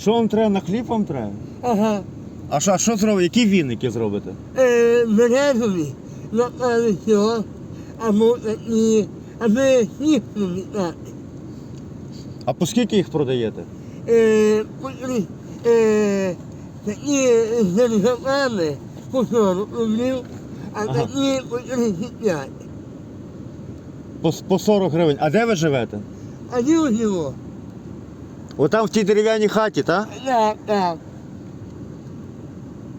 Що вам треба? На хліб вам треба? Ага. А що, а що зробите? Які вінники зробите? Е, березові наклали цього, або такі, аби сніг не літати. А по скільки їх продаєте? Е, потрі- е, такі з державами по 40 рублів, а Ага. такі по 35. По, по 40 гривень. А де ви живете? А де його? Отам в тій дерев'яній хаті, так? Так, так.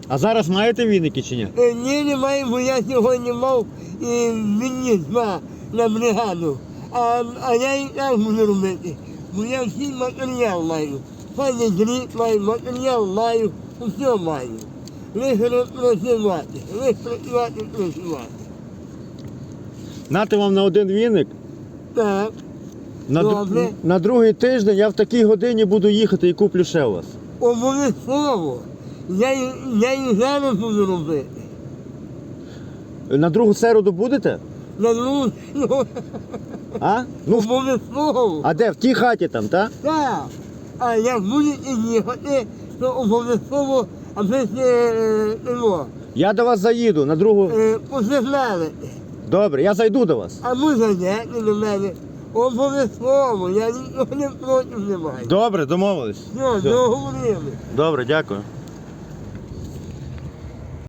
А зараз маєте віники чи ні? Е, Ні, немає, бо я сьогодні мав і мені два на бригаду. А, а я і так буду робити. Бо я всі матеріал маю. Пані дріт маю, матеріал маю, все маю. Лише працювати, лише працювати, працювати. Нате вам на один віник. Так, На, д- Добре. на другий тиждень я в такій годині буду їхати і куплю ще у вас. обов'язково. Я, і- я і зараз буду робити. На другу середу будете? На другу, А? Ну, в- обов'язково. а де? В тій хаті там, так? Так. А як будете їхати, то обов'язково, аби ще е, його, Я до вас заїду на другу. е, посигналити. Добре, я зайду до вас. А ви зайдете до мене. Обов'язково, я нічого не проти не маю. Добре, домовились. Все, Все. договорили. Добре, дякую.